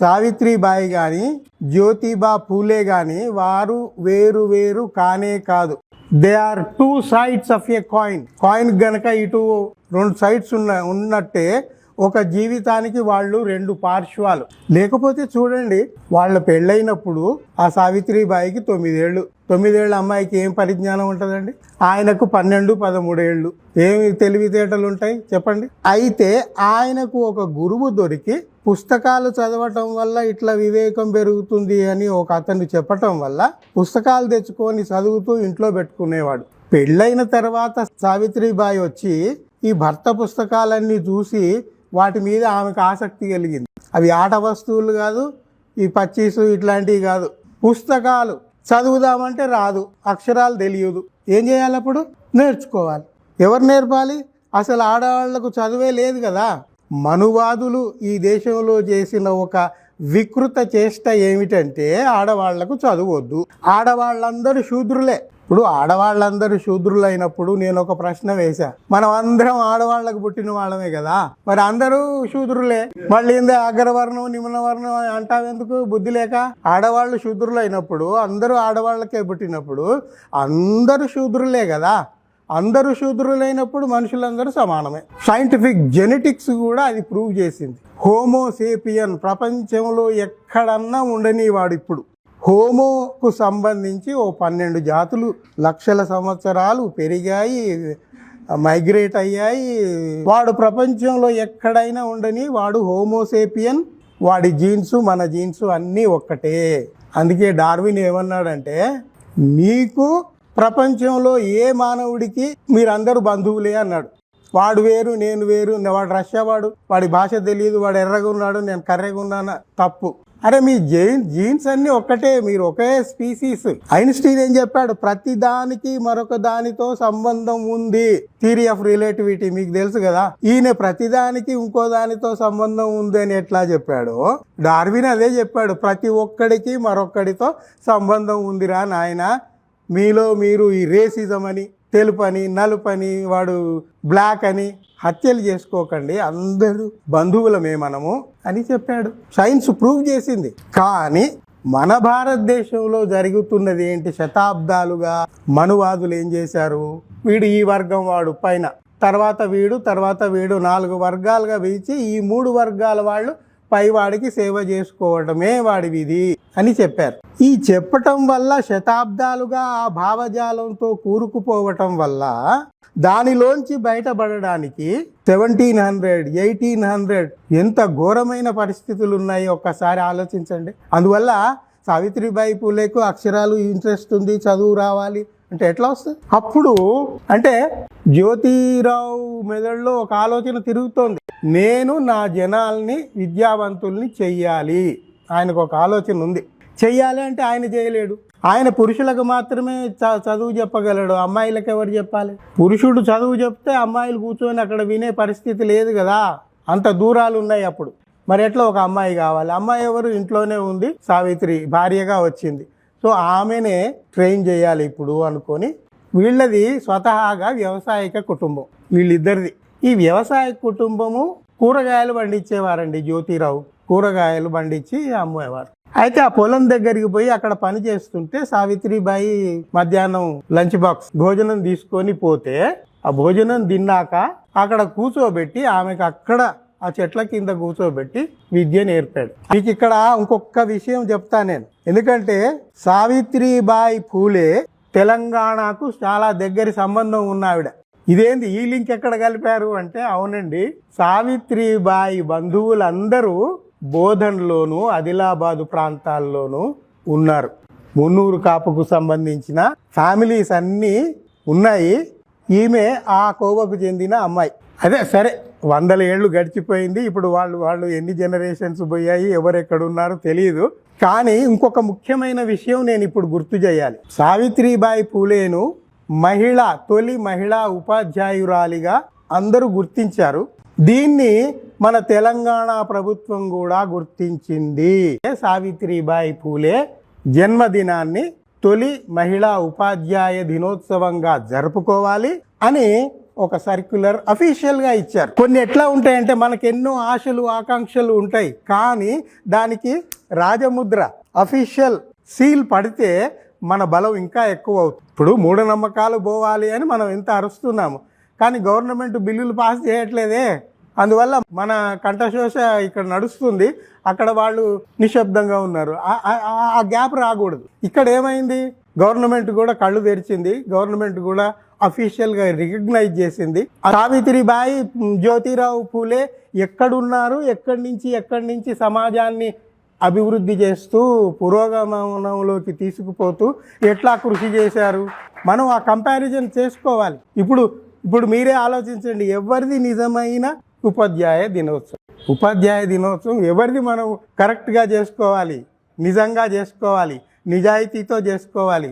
సావిత్రిబాయి కానీ జ్యోతిబా పూలే కానీ వారు వేరు వేరు కానే కాదు. They are two sides of a coin coin గనక ఇటు రెండు సైడ్స్ ఉన్న ఉన్నట్టే ఒక జీవితానికి వాళ్ళు రెండు పార్శ్వాలు. లేకపోతే చూడండి వాళ్ళ పెళ్ళైనప్పుడు ఆ సావిత్రిబాయికి తొమ్మిదేళ్ళు. తొమ్మిదేళ్ళ అమ్మాయికి ఏం పరిజ్ఞానం ఉంటుందండి? ఆయనకు పన్నెండు పదమూడేళ్ళు. ఏమి తెలివితేటలు ఉంటాయి? చెప్పండి. అయితే ఆయనకు ఒక గురువు దొరికి పుస్తకాలు చదవటం వల్ల ఇట్లా వివేకం పెరుగుతుంది అని ఒక అతను చెప్పటం వల్ల పుస్తకాలు తెచ్చుకొని చదువుతూ ఇంట్లో పెట్టుకునేవాడు. పెళ్ళైన తర్వాత సావిత్రిబాయి వచ్చి ఈ భర్త పుస్తకాలన్నీ చూసి వాటి మీద ఆమెకు ఆసక్తి కలిగింది. అవి ఆట వస్తువులు కాదు ఈ పచ్చీసు ఇట్లాంటివి కాదు. పుస్తకాలు చదువుదామంటే రాదు అక్షరాలు తెలియదు. ఏం చేయాలి అప్పుడు? నేర్చుకోవాలి. ఎవరు నేర్పాలి? అసలు ఆడవాళ్ళకు చదువే లేదు కదా. మనువాదులు ఈ దేశంలో చేసిన ఒక వికృత చేష్ట ఏమిటంటే ఆడవాళ్ళకు చదువద్దు. ఆడవాళ్ళందరూ శూద్రులే. ఇప్పుడు ఆడవాళ్ళందరూ శూద్రులు అయినప్పుడు నేను ఒక ప్రశ్న వేశా. మనం అందరం ఆడవాళ్ళకు పుట్టిన వాళ్ళమే కదా. మరి అందరూ శూద్రులే. మళ్ళీ ఇందే అగ్రవర్ణం నిమ్నవర్ణం అంటావెందుకు బుద్ధి లేక? ఆడవాళ్ళు శూద్రులు అయినప్పుడు అందరూ ఆడవాళ్ళకే పుట్టినప్పుడు అందరూ శూద్రులే కదా. అందరూ శూద్రులైనప్పుడు మనుషులందరూ సమానమే. సైంటిఫిక్ జెనెటిక్స్ కూడా అది ప్రూవ్ చేసింది. హోమోసేపియన్ ప్రపంచంలో ఎక్కడన్నా ఉండనివాడు ఇప్పుడు. హోమోకు సంబంధించి ఓ పన్నెండు జాతులు లక్షల సంవత్సరాలు పెరిగాయి మైగ్రేట్ అయ్యాయి. వాడు ప్రపంచంలో ఎక్కడైనా ఉండని వాడు హోమోసేపియన్ వాడి జీన్స్ మన జీన్స్ అన్నీ ఒక్కటే. అందుకే డార్విన్ ఏమన్నాడంటే నీకు ప్రపంచంలో ఏ మానవుడికి మీరందరూ బంధువులే అన్నాడు. వాడు వేరు నేను వేరు వాడు రష్యా వాడు వాడి భాష తెలియదు వాడు ఎర్రగా ఉన్నాడు నేను కర్రెగా ఉన్నాను? తప్పు. అరే మీ జైన్ జీన్స్ అన్ని ఒక్కటే మీరు ఒకే స్పీసీస్. ఐన్స్టీన్ ఏం చెప్పాడు? ప్రతి దానికి మరొక దానితో సంబంధం ఉంది. థియరీ ఆఫ్ రిలేటివిటీ మీకు తెలుసు కదా? ఈయన ప్రతిదానికి ఇంకో దానితో సంబంధం ఉంది అని ఎట్లా చెప్పాడో? డార్విన్ అదే చెప్పాడు ప్రతి ఒక్కడికి మరొక్కడితో సంబంధం ఉందిరా నాయన. మీలో మీరు ఈ రేసిజం అని తెలుపని నలుపని వాడు బ్లాక్ అని హత్యలు చేసుకోకండి. అందరూ బంధువులమే మనము అని చెప్పాడు. సైన్స్ ప్రూవ్ చేసింది. కానీ మన భారతదేశంలో జరుగుతున్నది ఏంటి? శతాబ్దాలుగా మనువాదులు ఏం చేశారు? వీడు ఈ వర్గం వాడు పైన. తర్వాత వీడు తర్వాత వీడు నాలుగు వర్గాలుగా పిలిచి ఈ మూడు వర్గాల వాళ్ళు పైవాడికి సేవ చేసుకోవటమే వాడి విధి అని చెప్పారు. ఈ చెప్పటం వల్ల శతాబ్దాలుగా ఆ భావజాలంతో కూరుకుపోవటం వల్ల దానిలోంచి బయటపడడానికి సెవెంటీన్ హండ్రెడ్ ఎయిటీన్ హండ్రెడ్ ఎంత ఘోరమైన పరిస్థితులు ఉన్నాయి ఒక్కసారి ఆలోచించండి. అందువల్ల సావిత్రిబాయి పూలేకు అక్షరాలు ఇంట్రెస్ట్ ఉంది చదువు రావాలి అంటే ఎట్లా వస్తుంది? అప్పుడు అంటే జ్యోతిరావు మెదడులో ఒక ఆలోచన తిరుగుతోంది. నేను నా జనాల్ని విద్యావంతుల్ని చెయ్యాలి. ఆయనకు ఒక ఆలోచన ఉంది. చెయ్యాలి అంటే ఆయన చేయలేడు. ఆయన పురుషులకు మాత్రమే చ- చదువు చెప్పగలడు. అమ్మాయిలకు ఎవరు చెప్పాలి? పురుషుడు చదువు చెప్తే అమ్మాయిలు కూర్చొని అక్కడ వినే పరిస్థితి లేదు కదా. అంత దూరాలు ఉన్నాయి అప్పుడు. మరి ఎట్లా ఒక అమ్మాయి కావాలి? అమ్మాయి ఎవరు? ఇంట్లోనే ఉంది. సావిత్రి భార్యగా వచ్చింది. సో ఆమెనే ట్రైన్ చేయాలి ఇప్పుడు అనుకొని వీళ్ళది స్వతహాగా వ్యవసాయక కుటుంబం వీళ్ళిద్దరిది. ఈ వ్యవసాయ కుటుంబము కూరగాయలు పండించేవారండి జ్యోతిరావు. కూరగాయలు పండించి అమ్మేవారు. అయితే ఆ పొలం దగ్గరికి పోయి అక్కడ పని చేస్తుంటే సావిత్రిబాయి మధ్యాహ్నం లంచ్ బాక్స్ భోజనం తీసుకొని పోతే ఆ భోజనం తిన్నాక అక్కడ కూర్చోబెట్టి ఆమెకు అక్కడ ఆ చెట్ల కింద కూర్చోబెట్టి విద్య నేర్పాడు. మీకు ఇక్కడ ఇంకొక విషయం చెప్తా నేను. ఎందుకంటే సావిత్రిబాయి పూలే తెలంగాణకు చాలా దగ్గరి సంబంధం ఉన్న ఆవిడ ఇదేంది? ఈ లింక్ ఎక్కడ కలిపారు అంటే అవునండి సావిత్రిబాయి బంధువులందరూ బోధన్లోను ఆదిలాబాదు ప్రాంతాల్లోనూ ఉన్నారు. మున్నూరు కాపుకు సంబంధించిన ఫ్యామిలీస్ అన్నీ ఉన్నాయి. ఈమె ఆ కోవకు చెందిన అమ్మాయి. అదే సరే వందల ఏళ్ళు గడిచిపోయింది. ఇప్పుడు వాళ్ళు వాళ్ళు ఎన్ని జనరేషన్స్ పోయాయి ఎవరెక్కడున్నారో తెలియదు కానీ ఇంకొక ముఖ్యమైన విషయం నేను ఇప్పుడు గుర్తు చేయాలి. సావిత్రిబాయి పూలేను మహిళ తొలి మహిళా ఉపాధ్యాయురాలిగా అందరూ గుర్తించారు. దీన్ని మన తెలంగాణ ప్రభుత్వం కూడా గుర్తించింది. సావిత్రిబాయి పూలే జన్మదినాన్ని తొలి మహిళా ఉపాధ్యాయ దినోత్సవంగా జరుపుకోవాలి అని ఒక సర్క్యులర్ అఫీషియల్గా ఇచ్చారు. కొన్ని ఎట్లా ఉంటాయంటే మనకు ఎన్నో ఆశలు ఆకాంక్షలు ఉంటాయి. కానీ దానికి రాజముద్ర అఫీషియల్ సీల్ పడితే మన బలం ఇంకా ఎక్కువ అవుతుంది. ఇప్పుడు మూఢనమ్మకాలు పోవాలి అని మనం ఎంత అరుస్తున్నాము. కానీ గవర్నమెంట్ బిల్లులు పాస్ చేయట్లేదే. అందువల్ల మన కంఠశోష ఇక్కడ నడుస్తుంది. అక్కడ వాళ్ళు నిశ్శబ్దంగా ఉన్నారు. ఆ- గ్యాప్ రాకూడదు. ఇక్కడ ఏమైంది? గవర్నమెంట్ కూడా కళ్ళు తెరిచింది. గవర్నమెంట్ కూడా అఫీషియల్గా రికగ్నైజ్ చేసింది. సావిత్రిబాయి జ్యోతిరావు పూలే ఎక్కడున్నారు? ఎక్కడి నుంచి ఎక్కడి నుంచి సమాజాన్ని అభివృద్ధి చేస్తూ పురోగమనంలోకి తీసుకుపోతూ ఎట్లా కృషి చేశారు? మనం ఆ కంపారిజన్ చేసుకోవాలి. ఇప్పుడు ఇప్పుడు మీరే ఆలోచించండి. ఎవరిది నిజమైన ఉపాధ్యాయ దినోత్సవం. ఉపాధ్యాయ దినోత్సవం ఎవరిది మనం కరెక్ట్గా చేసుకోవాలి నిజంగా చేసుకోవాలి నిజాయితీతో చేసుకోవాలి.